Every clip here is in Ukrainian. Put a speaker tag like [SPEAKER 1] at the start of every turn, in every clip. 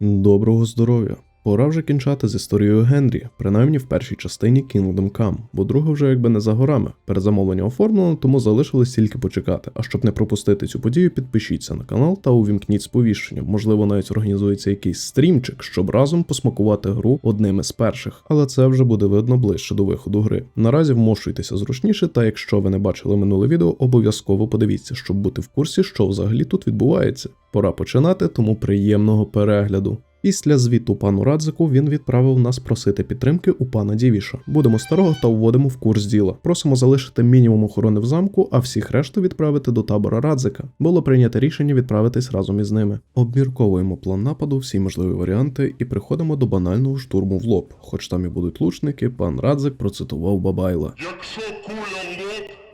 [SPEAKER 1] Доброго здоров'я. Пора вже кінчати з історією Генрі, принаймні в першій частині Kingdom Come, бо друга вже якби не за горами. Перезамовлення оформлено, тому залишилось тільки почекати. А щоб не пропустити цю подію, підпишіться на канал та увімкніть сповіщення. Можливо, навіть організується якийсь стрімчик, щоб разом посмакувати гру одним із перших. Але це вже буде видно ближче до виходу гри. Наразі вмощуйтеся зручніше, та якщо ви не бачили минуле відео, обов'язково подивіться, щоб бути в курсі, що взагалі тут відбувається. Пора починати, тому приємного перегляду. Після звіту пану Радзику він відправив нас просити підтримки у пана Дівіша. Будемо старого та вводимо в курс діла. Просимо залишити мінімум охорони в замку, а всіх решту відправити до табора Радзика. Було прийнято рішення відправитись разом із ними. Обмірковуємо план нападу, всі можливі варіанти, і приходимо до банального штурму в лоб. Хоч там і будуть лучники, пан Радзик процитував Бабайла.
[SPEAKER 2] Якщо куля в лоб,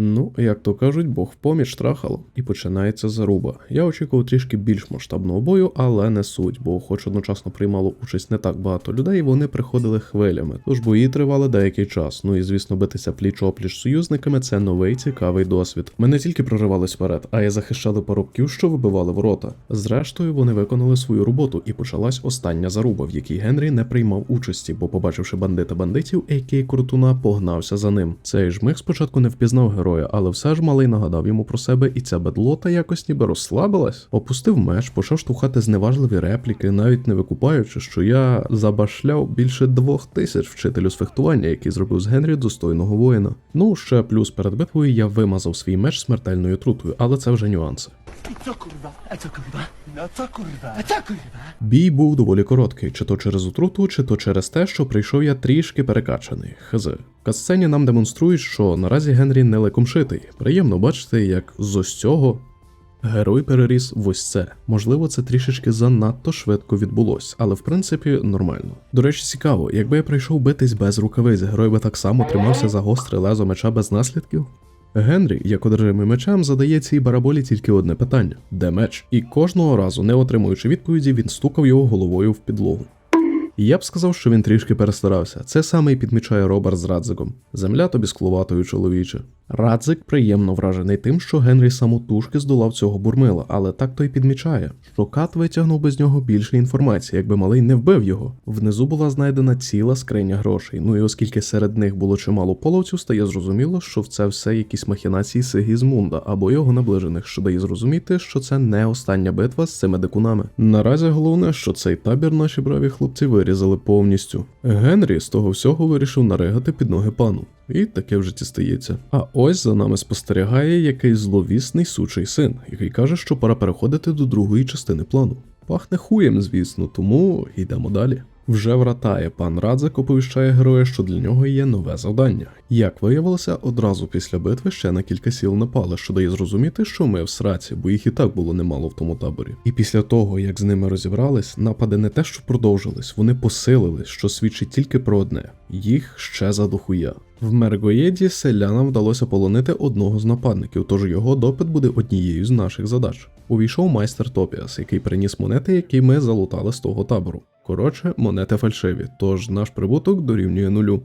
[SPEAKER 1] Ну, як то кажуть, Бог в поміч трахало, і починається заруба. Я очікував трішки більш масштабного бою, але не суть, бо хоч одночасно приймало участь не так багато людей, вони приходили хвилями. Тож бої тривали деякий час. Ну і звісно, битися пліч опліч союзниками це новий цікавий досвід. Ми не тільки проривались вперед, а й захищали парубків, що вибивали ворота. Зрештою, вони виконали свою роботу, і почалась остання заруба, в якій Генрі не приймав участі, бо, побачивши бандита бандитів, Ейкей Крутуна погнався за ним. Цей жмих спочатку не впізнав героя, але все ж малий нагадав йому про себе, і ця бедлота якось ніби розслабилась. Опустив меч, почав штовхати зневажливі репліки, навіть не викупаючи, що я забашляв більше двох тисяч вчителю з фехтування, який зробив з Генрі достойного воїна. Ну ще плюс перед битвою я вимазав свій меч смертельною трутою, але це вже нюанси.
[SPEAKER 3] Co kurwa? A co kurwa? No co kurwa? A co kurwa?
[SPEAKER 1] Бій був доволі короткий, чи то через отруту, чи то через те, що прийшов я трішки перекачаний. Хз. В катсцені нам демонструють, що наразі Генрі не лекомшитий. Приємно бачити, як з ось цього герой переріс в ось це. Можливо, це трішечки занадто швидко відбулось, але в принципі нормально. До речі, цікаво, якби я прийшов битись без рукавиць, герой би так само тримався за гостре лезо меча без наслідків. Генрі, як одержимий мечем, задає цій бараболі тільки одне питання: де меч? І кожного разу, не отримуючи відповіді, він стукав його головою в підлогу. Я б сказав, що він трішки перестарався. Це саме і підмічає Роберт з Радзиком. Земля тобі скловатою, чоловіче. Радзик приємно вражений тим, що Генрі самотужки здолав цього бурмила, але так то й підмічає, що кат витягнув без нього більше інформації, якби малий не вбив його. Внизу була знайдена ціла скриня грошей. Ну і оскільки серед них було чимало половців, стає зрозуміло, що в це все якісь махінації Сигізмунда або його наближених, що дає зрозуміти, що це не остання битва з цими дикунами. Наразі головне, що цей табір наші браві хлопці вирізали повністю. Генрі з того всього вирішив наригати під ноги пану. І таке в житті стається. А ось за нами спостерігає якийсь зловісний сучий син, який каже, що пора переходити до другої частини плану. Пахне хуєм, звісно, тому йдемо далі. Вже вратає пан Радзик оповіщає героя, що для нього є нове завдання. Як виявилося, одразу після битви ще на кілька сіл напали, що дає зрозуміти, що ми в сраці, бо їх і так було немало в тому таборі. І після того, як з ними розібрались, напади не те, що продовжились, вони посилились, що свідчить тільки про одне: їх ще за дохуя. В Мергоєді селянам вдалося полонити одного з нападників, тож його допит буде однією з наших задач. Увійшов майстер Топіас, який приніс монети, які ми залутали з того табору. Коротше, монети фальшиві, тож наш прибуток дорівнює нулю.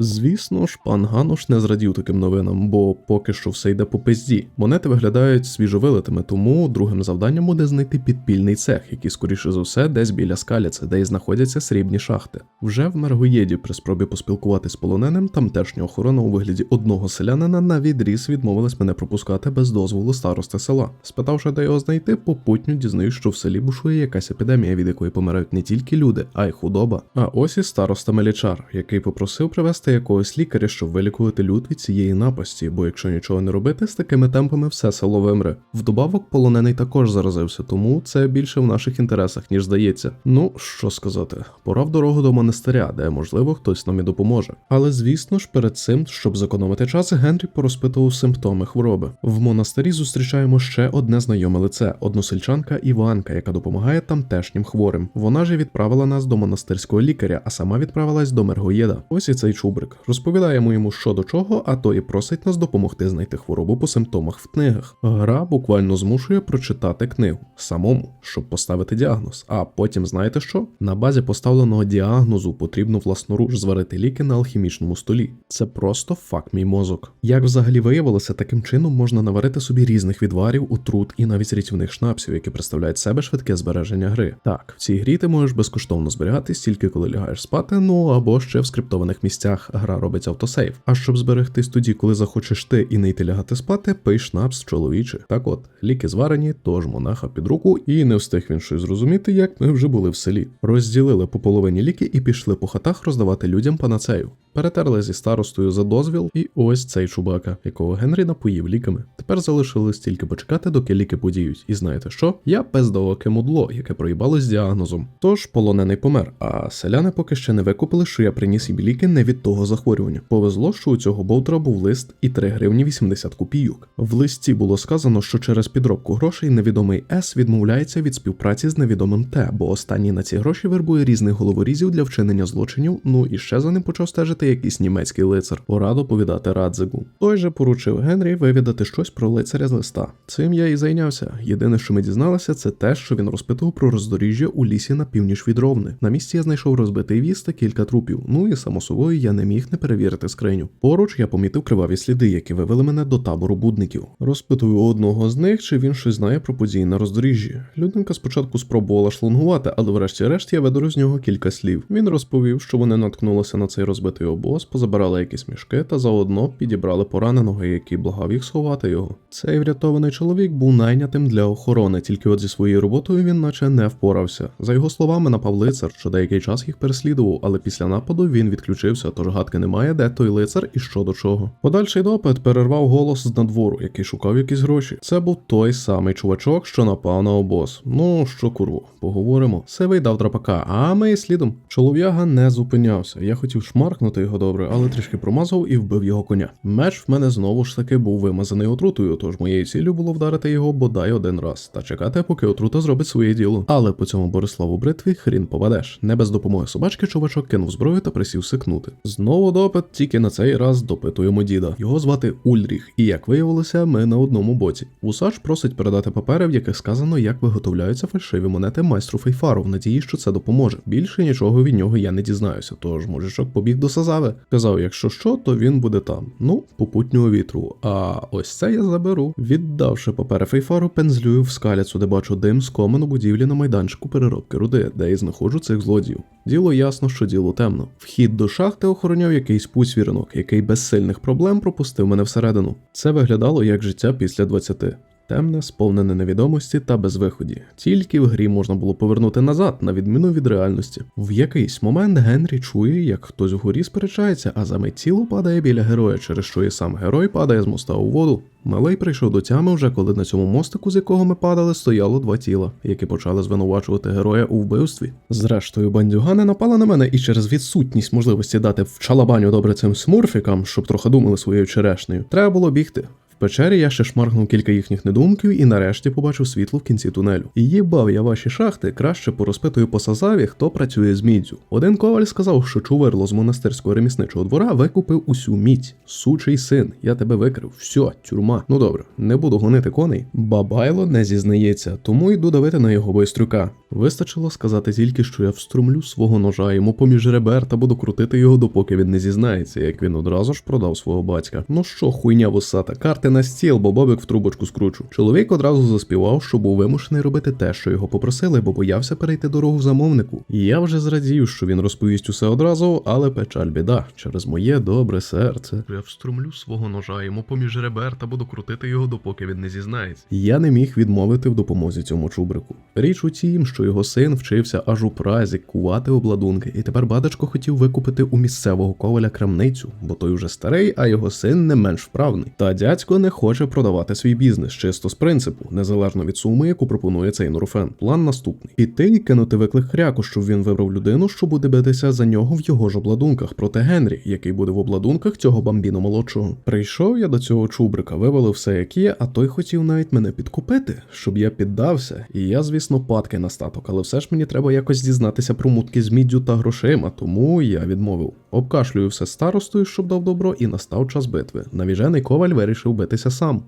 [SPEAKER 1] Звісно ж, пан Гануш не зрадів таким новинам, бо поки що все йде по пизді. Монети виглядають свіжовилитими, тому другим завданням буде знайти підпільний цех, який, скоріше за все, десь біля скаляці, де й знаходяться срібні шахти. Вже в Мергоєді при спробі поспілкуватись з полоненим, тамтешня охорона у вигляді одного селянина на відріз відмовилась мене пропускати без дозволу старости села. Спитавши, де його знайти, попутньо дізнаюсь, що в селі бушує якась епідемія, від якої помирають не тільки люди, а й худоба. А ось і староста Мелічар, який попросив привезти якогось лікаря, щоб вилікувати люд від цієї напасті, бо якщо нічого не робити, з такими темпами все село вимре. Вдобавок полонений також заразився, тому це більше в наших інтересах, ніж здається. Ну що сказати, пора в дорогу до монастиря, де можливо хтось нам і допоможе. Але звісно ж, перед цим, щоб зекономити час, Генрі порозпитував симптоми хвороби. В монастирі зустрічаємо ще одне знайоме лице: односельчанка Іванка, яка допомагає тамтешнім хворим. Вона ж відправила нас до монастирського лікаря, а сама відправилась до Мергоєда. Ось і цей чубрик. Розповідаємо йому, що до чого, а той і просить нас допомогти знайти хворобу по симптомах в книгах. Гра буквально змушує прочитати книгу самому, щоб поставити діагноз. А потім знаєте що? На базі поставленого діагнозу потрібно власноруч зварити ліки на алхімічному столі. Це просто факт мій мозок. Як взагалі виявилося, таким чином можна наварити собі різних відварів, отрут і навіть рятівних шнапсів, які представляють себе швидке збереження гри. Так, в цій грі ти можеш безкоштовно зберігатись тільки коли лягаєш спати, ну або ще в скриптованих місцях гра робить автосейв. А щоб зберегтись тоді, коли захочеш ти і не йти лягати спати, пий шнапс чоловіче. Так от, ліки зварені, тож монаха під руку, і не встиг він щось зрозуміти, як ми вже були в селі. Розділили по половині ліки і пішли по хатах роздавати людям панацею. Перетерли зі старостою за дозвіл, і ось цей чубака, якого Генрі напоїв ліками. Тепер залишилось тільки почекати, доки ліки подіють. І знаєте що? Я пездооке мудло, яке проїбалось діагнозом. Тож полонений помер, а селяни поки ще не викупили, що я приніс їм ліки не від того захворювання. Повезло, що у цього болтера був лист і 3 гривні 80 копійок. В листі було сказано, що через підробку грошей невідомий С відмовляється від співпраці з невідомим Т, бо останній на ці гроші вербує різних головорізів для вчинення злочинів. Ну і ще за ним почав стежити якийсь німецький лицар. Пора доповідати Радзигу. Той же поручив Генрі вивідати щось про лицаря з листа. Цим я і зайнявся. Єдине, що ми дізналися, це те, що він розпитував про роздоріжжя у лісі на північ від Ровни. На місці я знайшов розбитий віз та кілька трупів. Ну і само собою я не міг не перевірити скриню. Поруч я помітив криваві сліди, які вивели мене до табору будників. Розпитую одного з них, чи він щось знає про події на роздоріжжі. Людинка спочатку спробувала шлунгувати, але врешті-решт я видору з нього кілька слів. Він розповів, що вони наткнулися на цей розбитий обоз, позабирали якісь мішки та заодно підібрали пораненого, який благав їх сховати його. Цей врятований чоловік був найнятим для охорони, тільки от зі своєю роботою він наче не впорався. За його словами, напав лицар, що деякий час їх переслідував, але після нападу він відключився, тож гадки немає, де той лицар і що до чого. Подальший допит перервав голос з надвору, який шукав якісь гроші. Це був той самий чувачок, що напав на обоз. Ну що курву, поговоримо. Сивий дав драпака, а ми слідом. Чолов'яга не зупинявся. Я хотів шмаркнути його добре, але трішки промазав і вбив його коня. Меч в мене знову ж таки був вимазаний отрутою, тож моєю ціллю було вдарити його бодай один раз та чекати, поки отрута зробить своє діло. Але по цьому Бориславу бритві хрін поведеш. Не без допомоги собачки чувачок кинув зброю та присів сикнути. Знову допит, тільки на цей раз допитуємо діда. Його звати Ульріх, і як виявилося, ми на одному боці. Вусач просить передати папери, в яких сказано, як виготовляються фальшиві монети майстру Фейфару, в надії, що це допоможе. Більше нічого від нього я не дізнаюся, тож мужичок побіг до Сазави. Казав, якщо що, то він буде там. Ну, попутнього вітру. А ось це я заберу. Віддавши папери Фейфару, пензлюю в скаляцу, де бачу дим з комену будівлі на майданчику переробки руди, де і знаходжу цих злодіїв. Діло ясно, що діло темно. Вхід до шахти охороняв якийсь пуцвіринок, який без сильних проблем пропустив мене всередину. Це виглядало як життя після 20. Темне, сповнене невідомості та безвиході. Тільки в грі можна було повернути назад, на відміну від реальності. В якийсь момент Генрі чує, як хтось вгорі сперечається, а замить тіло падає біля героя, через що і сам герой падає з моста у воду. Малий прийшов до тями вже коли на цьому мостику, з якого ми падали, стояло два тіла, які почали звинувачувати героя у вбивстві. Зрештою, бандюгани напали на мене і через відсутність можливості дати в чалабаню добре цим смурфікам, щоб трохи думали своєю черешнею, треба було бігти. Печері я ще шмаргнув кілька їхніх недумків і нарешті побачив світло в кінці тунелю. Їбав я ваші шахти, краще порозпитую по сазаві, хто працює з міддю. Один коваль сказав, що чуверло з монастирського ремісничого двора викупив усю мідь. Сучий син, я тебе викрив. Все, тюрма. Ну добре, не буду гонити коней. Бабайло не зізнається, тому йду давити на його байстрюка. Вистачило сказати тільки, що я вструмлю свого ножа йому поміж ребер та буду крутити його, допоки він не зізнається, як він одразу ж продав свого батька. Ну що, хуйня вусата, карти на стіл, бо бобик в трубочку скручу. Чоловік одразу заспівав, що був вимушений робити те, що його попросили, бо боявся перейти дорогу замовнику. І я вже зрадів, що він розповість усе одразу, але печаль біда через моє добре серце. Я вструмлю свого ножа йому поміж ребер та буду крутити його, допоки він не зізнається. Я не міг відмовити в допомозі цьому чубрику. Річ у тім, що його син вчився аж у празі кувати обладунки, і тепер батечко хотів викупити у місцевого коваля крамницю, бо той уже старий, а його син не менш вправний. Та дядько не хоче продавати свій бізнес чисто з принципу, незалежно від суми, яку пропонує цей Нурофен. План наступний: піти і кинути виклик хряку, щоб він вибрав людину, що буде битися за нього в його ж обладунках проти Генрі, який буде в обладунках цього бамбіно молодшого. Прийшов я до цього чубрика, вивалив все як є, а той хотів навіть мене підкупити, щоб я піддався. І я, звісно, падки на статок, але все ж мені треба якось дізнатися про мутки з міддю та грошима, тому я відмовив. Обкашлюю все старостою, щоб дав добро, і настав час битви. Навіжений коваль вирішив битися сам.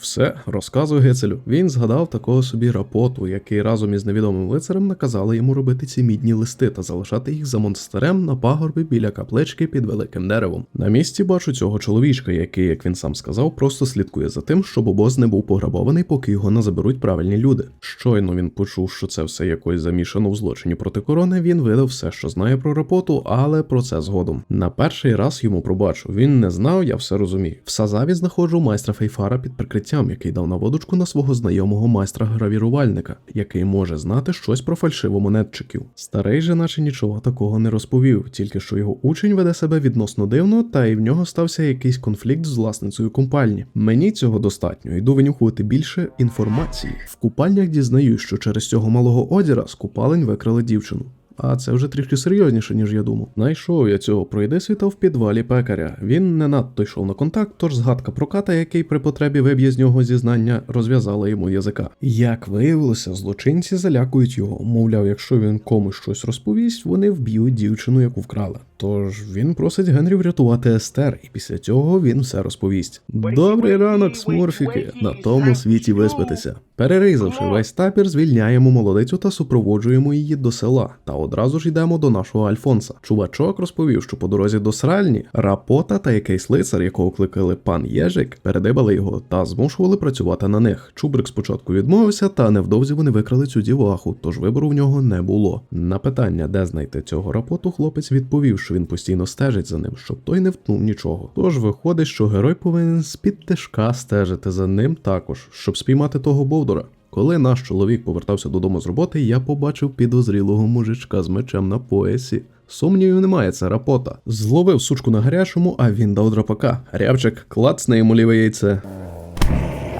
[SPEAKER 1] Все, розказує Гецелю. Він згадав такого собі рапоту, який разом із невідомим лицарем наказали йому робити ці мідні листи та залишати їх за монастирем на пагорбі біля каплички під великим деревом. На місці бачу цього чоловічка, який, як він сам сказав, просто слідкує за тим, щоб обоз не був пограбований, поки його не заберуть правильні люди. Щойно він почув, що це все якось замішано в злочині проти корони. Він видав все, що знає про рапоту, але про це згодом. На перший раз йому пробачу. Він не знав, я все розумію. В Сазаві знаходжу майстра Фейфара під прикриттям, який дав наводочку на свого знайомого майстра гравірувальника, який може знати щось про фальшивомонетчиків. Старий же, наче нічого такого не розповів, тільки що його учень веде себе відносно дивно, та й в нього стався якийсь конфлікт з власницею купальні. Мені цього достатньо, йду винюхувати більше інформації. В купальнях дізнаюсь, що через цього малого одіра з купалень викрали дівчину. А це вже трішки серйозніше, ніж я думав. Найшов я цього пройдисвіта в підвалі пекаря. Він не надто йшов на контакт, тож згадка про ката, який при потребі виб'є з нього зізнання, розв'язала йому язика. Як виявилося, злочинці залякують його. Мовляв, якщо він комусь щось розповість, вони вб'ють дівчину, яку вкрали. Тож він просить Генрі врятувати Естер, і після цього він все розповість. Добрий ранок, смурфіки, на тому світі виспитися. Перерізавши весь табір, звільняємо молодицю та супроводжуємо її до села. Та одразу ж йдемо до нашого Альфонса. Чувачок розповів, що по дорозі до сральні рапота та якийсь лицар, якого кликали пан Єжик, передибали його та змушували працювати на них. Чубрик спочатку відмовився, та невдовзі вони викрали цю діваху, тож вибору в нього не було. На питання, де знайти цього рапоту, хлопець відповів, що він постійно стежить за ним, щоб той не втнув нічого. Тож виходить, що герой повинен з-під тишка стежити за ним також, щоб спіймати того бовдора. Коли наш чоловік повертався додому з роботи, я побачив підозрілого мужичка з мечем на поясі. Сумнівів немає, це рапота. Зловив сучку на гарячому, а він дав драпака. Рябчик, клацне йому ліве яйце.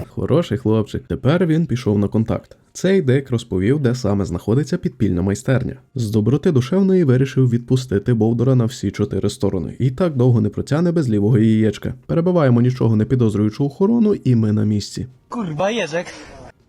[SPEAKER 1] Хороший хлопчик. Тепер він пішов на контакт. Цей дек розповів, де саме знаходиться підпільна майстерня. З доброти душевної вирішив відпустити Бовдора на всі чотири сторони, і так довго не протягне без лівого яєчка. Перебиваємо нічого не підозрюючу охорону, і ми на місці.
[SPEAKER 3] Курва Jerzek.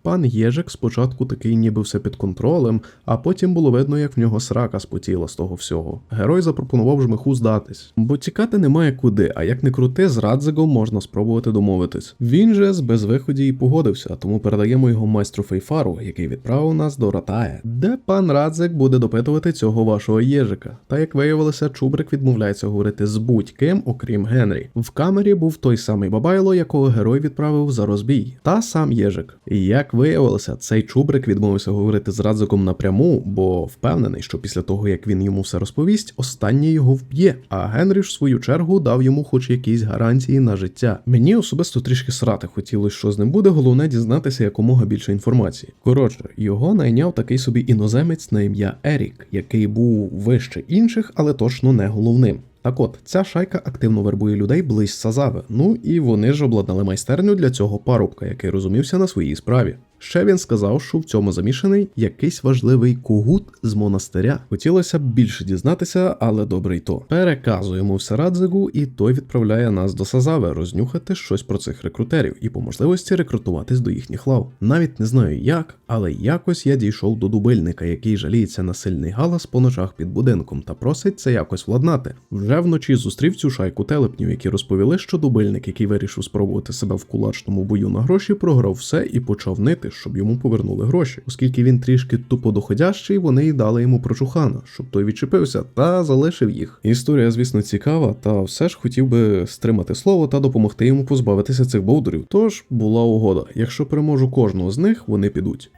[SPEAKER 1] Пан Єжик спочатку такий ніби все під контролем, а потім було видно, як в нього срака спотіла з того всього. Герой запропонував жмиху здатись, бо тікати немає куди, а як не крути, з Радзигом можна спробувати домовитись. Він же з безвиході і погодився, тому передаємо його майстру Фейфару, який відправив нас до Ратая, де пан Радзик буде допитувати цього вашого Єжика. Та як виявилося, Чубрик відмовляється говорити з будь-ким, окрім Генрі. В камері був той самий Бабайло, якого герой відправив за розбій, та сам Єжик. І як виявилося, цей чубрик відмовився говорити з Радзиком напряму, бо впевнений, що після того як він йому все розповість, останній його вб'є. А Генрі ж в свою чергу дав йому хоч якісь гарантії на життя. Мені особисто трішки срати хотілося, що з ним буде, головне дізнатися якомога більше інформації. Коротше, його найняв такий собі іноземець на ім'я Ерік, який був вище інших, але точно не головним. Так от, ця шайка активно вербує людей близь Сазави. Ну і вони ж обладнали майстерню для цього парубка, який розумівся на своїй справі. Ще він сказав, що в цьому замішаний якийсь важливий кугут з монастиря. Хотілося б більше дізнатися, але добре й то. Переказуємо все Радзигу, і той відправляє нас до Сазави рознюхати щось про цих рекрутерів і по можливості рекрутуватись до їхніх лав. Навіть не знаю як, але якось я дійшов до дубильника, який жаліється на сильний галас по ночах під будинком та просить це якось владнати. Вже вночі зустрів цю шайку телепнів, які розповіли, що дубильник, який вирішив спробувати себе в кулачному бою на гроші, програв все і почав нити, щоб йому повернули гроші. Оскільки він трішки тупо доходящий, вони й дали йому прочухана, щоб той відчепився та залишив їх. Історія, звісно, цікава, та все ж хотів би стримати слово та допомогти йому позбавитися цих бовдурів. Тож була угода. Якщо переможу кожного з них, вони підуть.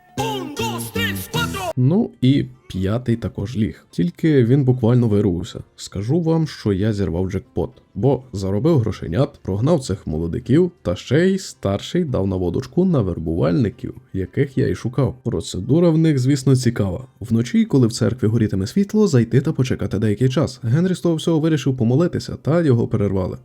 [SPEAKER 1] Ну і п'ятий також ліг. Тільки він буквально вирувався. Скажу вам, що я зірвав джекпот, бо заробив грошенят, прогнав цих молодиків, та ще й старший дав наводочку на вербувальників, яких я й шукав. Процедура в них, звісно, цікава. Вночі, коли в церкві горітиме світло, зайти та почекати деякий час. Генрі з того всього вирішив помолитися, та його перервали.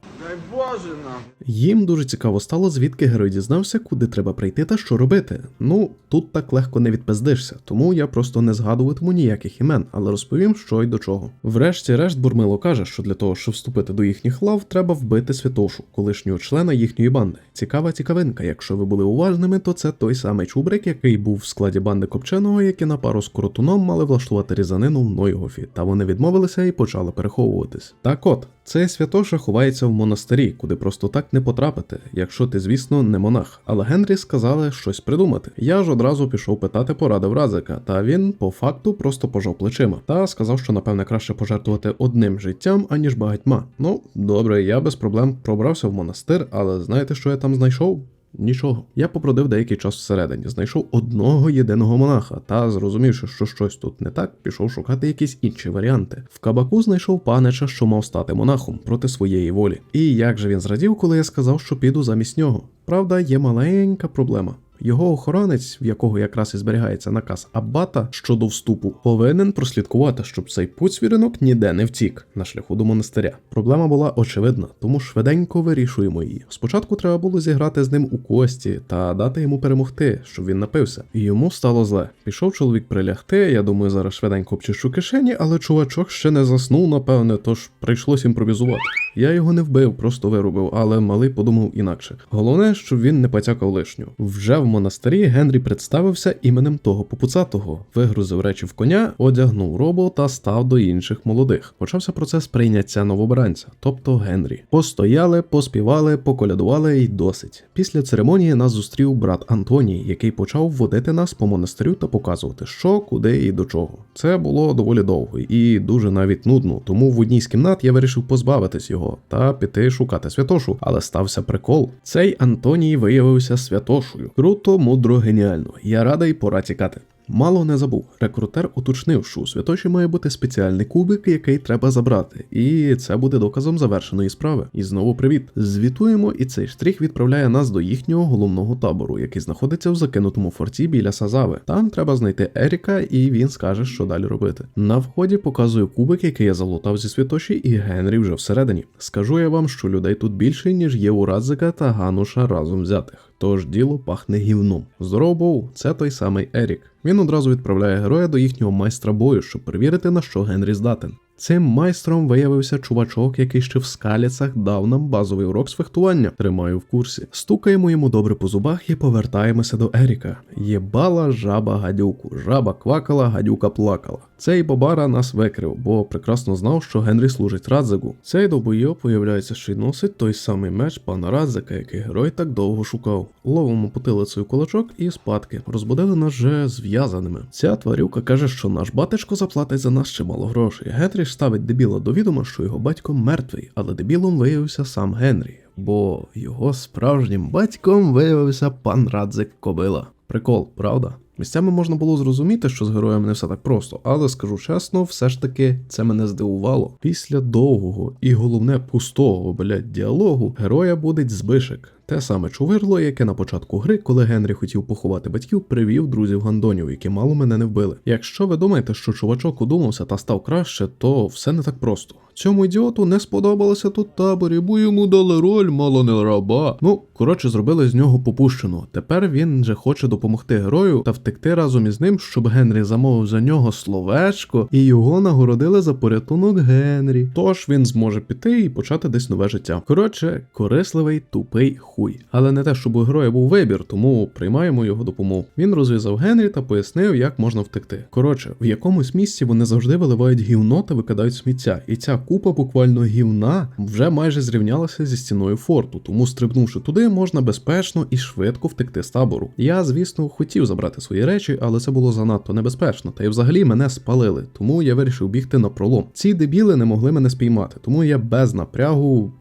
[SPEAKER 1] Їм дуже цікаво стало, звідки герой дізнався, куди треба прийти та що робити. Ну, тут так легко не відпиздишся, тому я просто не згадуватиму ніяких імен, але розповім, що й до чого. Врешті-решт Бурмило каже, що для того, щоб вступити до їхніх лав, треба вбити Святошу, колишнього члена їхньої банди. Цікава цікавинка. Якщо ви були уважними, то це той самий чубрик, який був в складі банди Копченого, які на пару з Коротуном мали влаштувати різанину в Нойгофі, та вони відмовилися і почали переховуватись. Так от, цей святоша ховається в монастирі, куди просто так не потрапити, якщо ти, звісно, не монах. Але Генрі сказали щось придумати. Я ж одразу пішов питати поради в Разика, та він по факту просто пожав плечима та сказав, що напевне краще пожертвувати одним життям, аніж багатьма. Ну, добре, я без проблем пробрався в монастир, але знаєте, що я там знайшов? Нічого. Я попродив деякий час всередині, знайшов одного єдиного монаха та, зрозумівши, що щось тут не так, пішов шукати якісь інші варіанти. В кабаку знайшов панича, що мав стати монахом проти своєї волі. І як же він зрадів, коли я сказав, що піду замість нього. Правда, є маленька проблема. Його охоронець, в якого якраз і зберігається наказ Аббата щодо вступу, повинен прослідкувати, щоб цей поцвіринок ніде не втік на шляху до монастиря. Проблема була очевидна, тому швиденько вирішуємо її. Спочатку треба було зіграти з ним у кості та дати йому перемогти, щоб він напився. І йому стало зле. Пішов чоловік прилягти. Я думаю, зараз швиденько обчищу кишені, але чувачок ще не заснув, напевне, тож прийшлось імпровізувати. Я його не вбив, просто вирубив, але малий подумав інакше. Головне, щоб він не потякав лишню. Вже в монастирі Генрі представився іменем того попуцатого, вигрузив речі в коня, одягнув робу та став до інших молодих. Почався процес прийняття новобранця, тобто Генрі. Постояли, поспівали, поколядували й досить. Після церемонії нас зустрів брат Антоній, який почав водити нас по монастирю та показувати, що, куди і до чого. Це було доволі довго і дуже навіть нудно, тому в одній з кімнат я вирішив позбавитись його та піти шукати святошу. Але стався прикол. Цей Антоній виявився святошою. Круто, мудро, геніально. Я радий, пора тікати. Мало не забув. Рекрутер уточнив, що у святоші має бути спеціальний кубик, який треба забрати, і це буде доказом завершеної справи. І знову привіт. Звітуємо, і цей штрих відправляє нас до їхнього головного табору, який знаходиться в закинутому форті біля Сазави. Там треба знайти Еріка, і він скаже, що далі робити. На вході показую кубик, який я залутав зі святоші, і Генрі вже всередині. Скажу я вам, що людей тут більше, ніж є у Радзика та Гануша разом взятих. Тож діло пахне гівном. Здоров був, це той самий Ерік. Він одразу відправляє героя до їхнього майстра бою, щоб перевірити, на що Генрі здатен. Цим майстром виявився чувачок, який ще в скаліцах дав нам базовий урок з фехтування. Тримаю в курсі. Стукаємо йому добре по зубах і повертаємося до Еріка. Єбала жаба гадюку. Жаба квакала, гадюка плакала. Цей бабара нас викрив, бо прекрасно знав, що Генрі служить Радзигу. Цей довбойоб, виявляється, що й носить той самий меч пана Радзика, який герой так довго шукав. Ловимо потилицею кулачок і спадки. Розбудили нас вже зв'язаними. Ця тварюка каже, що наш батечко заплатить за нас чимало грошей. Генрі ставить дебіла до відома, що його батько мертвий, але дебілом виявився сам Генрі, бо його справжнім батьком виявився пан Радзик Кобила. Прикол, правда? Місцями можна було зрозуміти, що з героєм не все так просто, але скажу чесно, все ж таки це мене здивувало. Після довгого і головне пустого блядь, діалогу героя буде збишек. Те саме чувирло, яке на початку гри, коли Генрі хотів поховати батьків, привів друзів гандонів, які мало мене не вбили. Якщо ви думаєте, що чувачок удумався та став краще, то все не так просто. Цьому ідіоту не сподобалося тут таборі, бо йому дали роль мало не раба. Ну, коротше, зробили з нього попущену. Тепер він же хоче допомогти герою та втекти разом із ним, щоб Генрі замовив за нього словечко, і його нагородили за порятунок Генрі. Тож він зможе піти і почати десь нове життя. Коротше, корисливий тупий хуй. Але не те, щоб у героя був вибір, тому приймаємо його допомогу. Він розв'язав Генрі та пояснив, як можна втекти. Коротше, в якомусь місці вони завжди виливають гівно та викидають сміття, і ця купа буквально гівна вже майже зрівнялася зі стіною форту, тому стрибнувши туди, можна безпечно і швидко втекти з табору. Я, звісно, хотів забрати свої речі, але це було занадто небезпечно, та й взагалі мене спалили, тому я вирішив бігти на пролом. Ці дебіли не могли мене спіймати, тому я без напрягу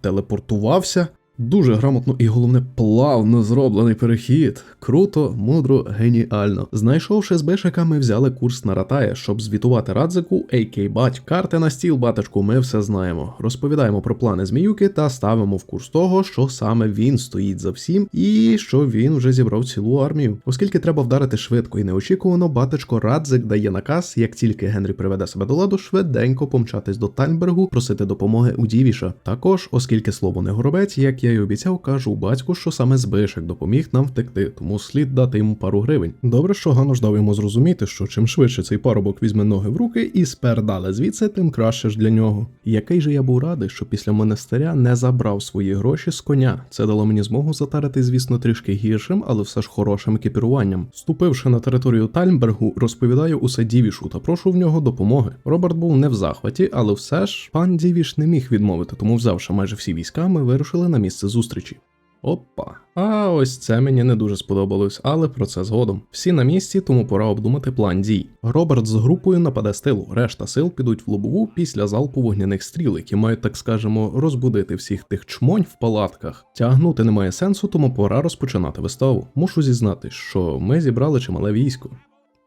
[SPEAKER 1] телепортувався Дуже грамотно і головне плавно зроблений перехід. Круто, мудро, геніально. Знайшовши з Бешика, ми взяли курс на Ратая, щоб звітувати Радзику, AK бать, карти на стіл, батечку, ми все знаємо. Розповідаємо про плани зміюки та ставимо в курс того, що саме він стоїть за всім, і що він вже зібрав цілу армію. Оскільки треба вдарити швидко і неочікувано, батечко Радзик дає наказ, як тільки Генрі приведе себе до ладу, швиденько помчатись до Тальнбергу, просити допомоги у Дівіша. Також, оскільки слово не горобець, як я й обіцяв, кажу батьку, що саме Збишек допоміг нам втекти, тому слід дати йому пару гривень. Добре, що Гануш дав йому зрозуміти, що чим швидше цей парубок візьме ноги в руки і спердали звідси, тим краще ж для нього. Який же я був радий, що після монастиря не забрав свої гроші з коня. Це дало мені змогу затарити, звісно, трішки гіршим, але все ж хорошим екіпіруванням. Ступивши на територію Тальмбергу, розповідаю усе Дівішу та прошу в нього допомоги. Роберт був не в захваті, але все ж пан Дівіш не міг відмовити, тому взявши майже всі війська, ми вирушили на місце зустрічі. Опа. А ось це мені не дуже сподобалось, але про це згодом. Всі на місці, тому пора обдумати план дій. Роберт з групою нападе з тилу, решта сил підуть в лобову після залпу вогняних стріл, які мають, так скажемо, розбудити всіх тих чмонь в палатках. Тягнути немає сенсу, тому пора розпочинати виставу. Мушу зізнати, що ми зібрали чимале військо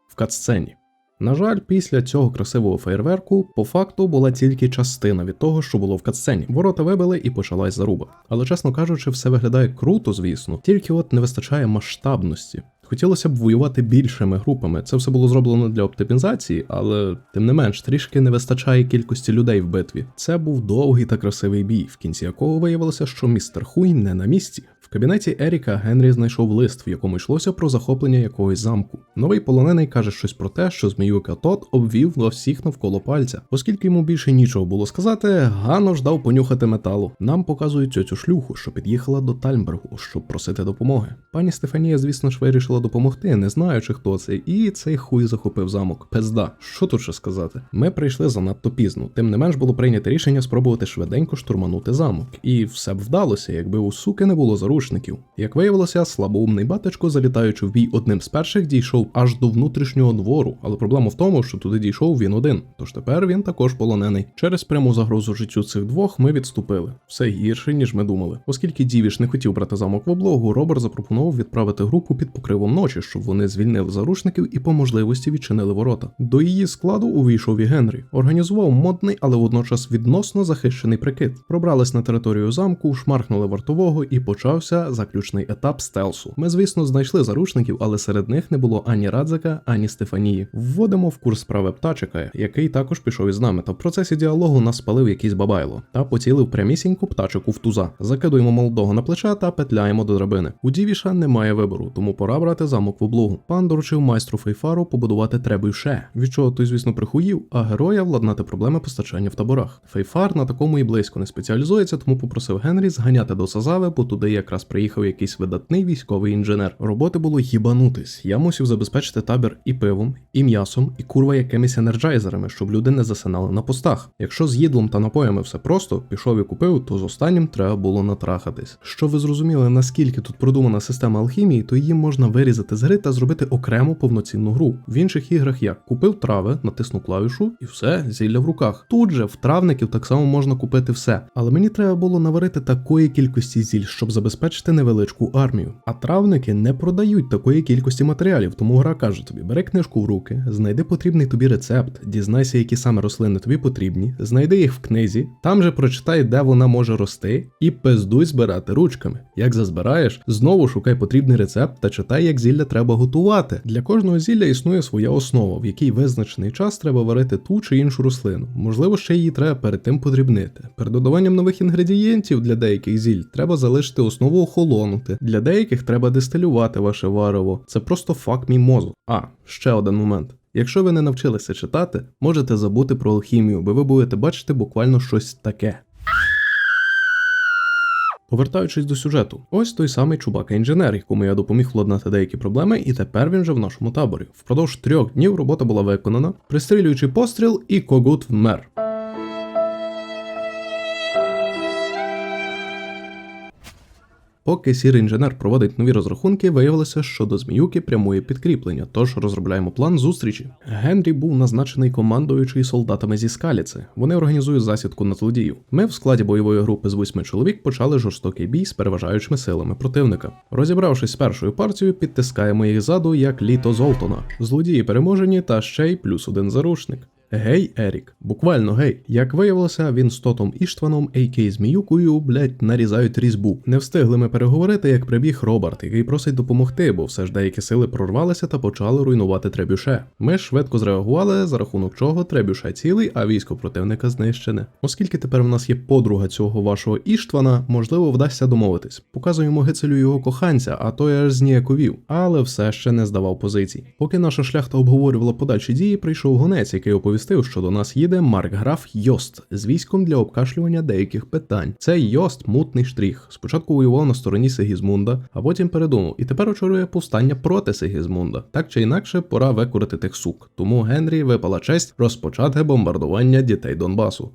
[SPEAKER 1] в катсцені. На жаль, після цього красивого фейерверку по факту була тільки частина від того, що було в катсцені. Ворота вибили і почалась заруба. Але чесно кажучи, все виглядає круто, звісно, тільки от не вистачає масштабності. Хотілося б воювати більшими групами. Це все було зроблено для оптимізації, але тим не менш трішки не вистачає кількості людей в битві. Це був довгий та красивий бій, в кінці якого виявилося, що містер Хуй не на місці. Кабінеті Еріка Генрі знайшов лист, в якому йшлося про захоплення якогось замку. Новий полонений каже щось про те, що зміюка Тот обвів на всіх навколо пальця. Оскільки йому більше нічого було сказати, Гано ж дав понюхати металу. Нам показують цю шлюху, що під'їхала до Тальмбергу, щоб просити допомоги. Пані Стефанія, звісно ж, вирішила допомогти, не знаючи, хто це, і цей хуй захопив замок. Пизда, що тут ще сказати? Ми прийшли занадто пізно. Тим не менш було прийнято рішення спробувати швиденько штурманути замок. І все б вдалося, якби у суки не було заручників. Як виявилося, слабоумний батечко, залітаючи в бій одним з перших, дійшов аж до внутрішнього двору. Але проблема в тому, що туди дійшов він один. Тож тепер він також полонений. Через пряму загрозу життю цих двох ми відступили. Все гірше, ніж ми думали. Оскільки Дівіш не хотів брати замок в облогу, Роберт запропонував відправити групу під покривом ночі, щоб вони звільнили заручників і по можливості відчинили ворота. До її складу увійшов і Генрі, організував модний, але водночас відносно захищений прикид. Пробрались на територію замку, шмархнули вартового і почався заключний етап стелсу. Ми, звісно, знайшли заручників, але серед них не було ані Радзика, ані Стефанії. Вводимо в курс справи птачика, який також пішов із нами. Та в процесі діалогу нас спалив якийсь бабайло та поцілив прямісіньку птачику в туза. Закидуємо молодого на плече та петляємо до драбини. У Дівіша немає вибору, тому пора брати замок в облогу. Пан доручив майстру Фейфару побудувати требуйше, від чого той, звісно, прихуїв, а героя владнати проблеми постачання в таборах. Фейфар на такому і близько не спеціалізується, тому попросив Генрі зганяти до Сазави, бо туди якраз приїхав якийсь видатний військовий інженер. Роботи було їбанутись. Я мусив забезпечити табір і пивом, і м'ясом, і курва якимись енерджайзерами, щоб люди не засинали на постах. Якщо з їдлом та напоями все просто, пішов і купив, то з останнім треба було натрахатись. Щоб ви зрозуміли, наскільки тут продумана система алхімії, то її можна вирізати з гри та зробити окрему повноцінну гру. В інших іграх як купив трави, натиснув клавішу і все, зілля в руках. Тут же в травників так само можна купити все. Але мені треба було наварити такої кількості зіль, щоб забезпечити невеличку армію. А травники не продають такої кількості матеріалів, тому гра каже тобі: бери книжку в руки, знайди потрібний тобі рецепт, дізнайся, які саме рослини тобі потрібні, знайди їх в книзі, там же прочитай, де вона може рости, і пиздуй збирати ручками. Як зазбираєш, знову шукай потрібний рецепт та читай, як зілля треба готувати. Для кожного зілля існує своя основа, в якій визначений час треба варити ту чи іншу рослину. Можливо, ще її треба перед тим подрібнити. Перед додаванням нових інгредієнтів для деяких зіль треба залишити основу охолонути. Для деяких треба дистилювати ваше варево. Це просто факт мій мозок. А, ще один момент. Якщо ви не навчилися читати, можете забути про алхімію, бо ви будете бачити буквально щось таке. Повертаючись до сюжету, ось той самий чубака інженер, якому я допоміг владнати деякі проблеми, і тепер він вже в нашому таборі. Впродовж трьох днів робота була виконана, пристрілюючи постріл, і когут вмер. Поки сірий інженер проводить нові розрахунки, виявилося, що до зміюки прямує підкріплення, тож розробляємо план зустрічі. Генрі був назначений командуючий солдатами зі скаліці. Вони організують засідку на злодіїв. Ми в складі бойової групи з восьми чоловік почали жорстокий бій з переважаючими силами противника. Розібравшись з першою партією, підтискаємо їх ззаду як літо Золтона. Злодії переможені та ще й плюс один заручник. Гей, Ерік, буквально гей. Як виявилося, він з Тотом Іштваном, а.к. Зміюкою, блять, нарізають різьбу. Не встигли ми переговорити, як прибіг Роберт, який просить допомогти, бо все ж деякі сили прорвалися та почали руйнувати Требюше. Ми швидко зреагували, за рахунок чого Требюше цілий, а військо противника знищене. Оскільки тепер в нас є подруга цього вашого Іштвана, можливо, вдасться домовитись. Показуємо гицелю його коханця, а той аж зніяковів, але все ще не здавав позицій. Поки наша шляхта обговорювала подальші дії, прийшов гонець, який оповістив, що до нас їде маркграф Йост з військом для обкашлювання деяких питань. Цей Йост мутний штрих. Спочатку воював на стороні Сигізмунда, а потім передумав, і тепер очолює повстання проти Сигізмунда. Так чи інакше, пора викорити тих сук. Тому Генрі випала честь розпочати бомбардування дітей Донбасу.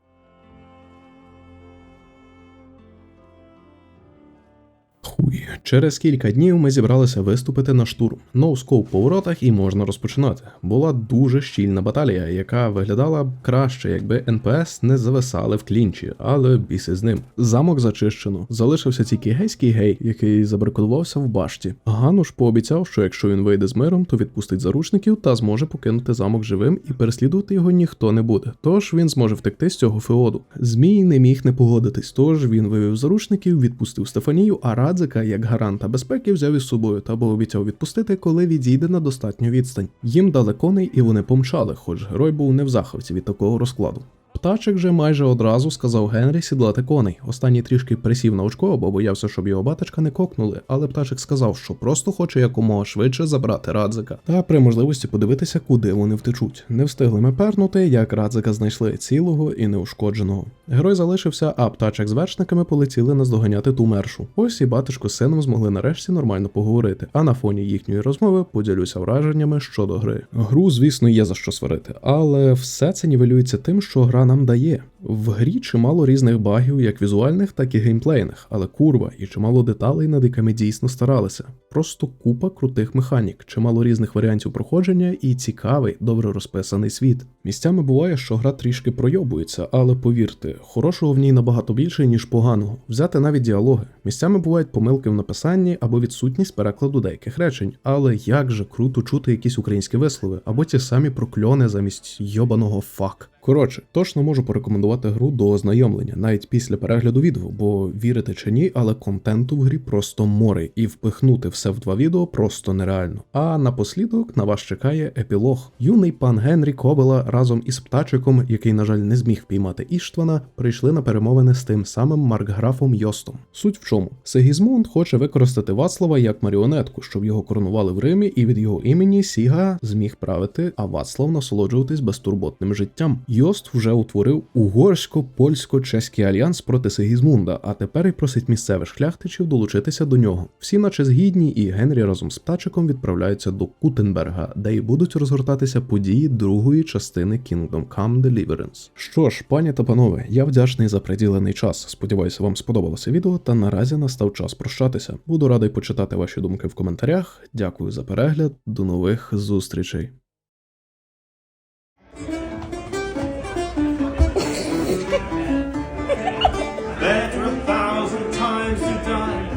[SPEAKER 1] Хуй. Через кілька днів ми зібралися виступити на штурм. Ноускоп по воротах і можна розпочинати. Була дуже щільна баталія, яка виглядала б краще, якби НПС не зависали в клінчі, але біси з ним. Замок зачищено. Залишився тільки гейський гей, який забарикодувався в башті. Гануш пообіцяв, що якщо він вийде з миром, то відпустить заручників та зможе покинути замок живим і переслідувати його ніхто не буде. Тож він зможе втекти з цього феоду. Змій не міг не погодитись, тож він вивів заручників, відпустив Стефанію, а Радзика, як гаранта безпеки, взяв із собою та обіцяв відпустити, коли відійде на достатню відстань. Їм дали коней і вони помчали, хоч герой був не в захваті від такого розкладу. Птачик же майже одразу сказав Генрі сідлати коней. Останній трішки присів на очко, бо боявся, щоб його батечка не кокнули, але птачик сказав, що просто хоче якомога швидше забрати Радзика, та при можливості подивитися, куди вони втечуть. Не встигли ми пернути, як Радзика знайшли цілого і неушкодженого. Герой залишився, а птачик з вершниками полетіли наздоганяти ту мершу. Ось і батечко з сином змогли нарешті нормально поговорити. А на фоні їхньої розмови поділюся враженнями щодо гри. Гру, звісно, є за що сварити, але все це нівелюється тим, що гра нам дає. В грі чимало різних багів, як візуальних, так і геймплейних, але курва і чимало деталей, над якими дійсно старалися. Просто купа крутих механік, чимало різних варіантів проходження і цікавий, добре розписаний світ. Місцями буває, що гра трішки пройобується, але повірте, хорошого в ній набагато більше, ніж поганого. Взяти навіть діалоги. Місцями бувають помилки в написанні або відсутність перекладу деяких речень, але як же круто чути якісь українські вислови, або ті самі прокльони замість йобаного фак. Коротше, точно можу порекомендувати гру до ознайомлення, навіть після перегляду відео, бо вірите чи ні, але контенту в грі просто море, і впихнути все в два відео просто нереально. А напослідок на вас чекає епілог. Юний пан Генрі Кобела разом із птачиком, який, на жаль, не зміг впіймати Іштвана, прийшли на перемовини з тим самим маркграфом Йостом. Суть в чому? Сигізмунд хоче використати Вацлава як маріонетку, щоб його коронували в Римі, і від його імені Сіга зміг правити, а Вацлав насолоджуватись безтурботним життям. Йост вже утворив угорсько-польсько-чеський альянс проти Сигізмунда, а тепер і просить місцевих шляхтичів долучитися до нього. Всі, наче згідні, і Генрі разом з птачиком відправляються до Кутенберга, де й будуть розгортатися події другої частини Kingdom Come Deliverance. Що ж, пані та панове, я вдячний за приділений час. Сподіваюся, вам сподобалося відео, та наразі настав час прощатися. Буду радий почитати ваші думки в коментарях. Дякую за перегляд, до нових зустрічей.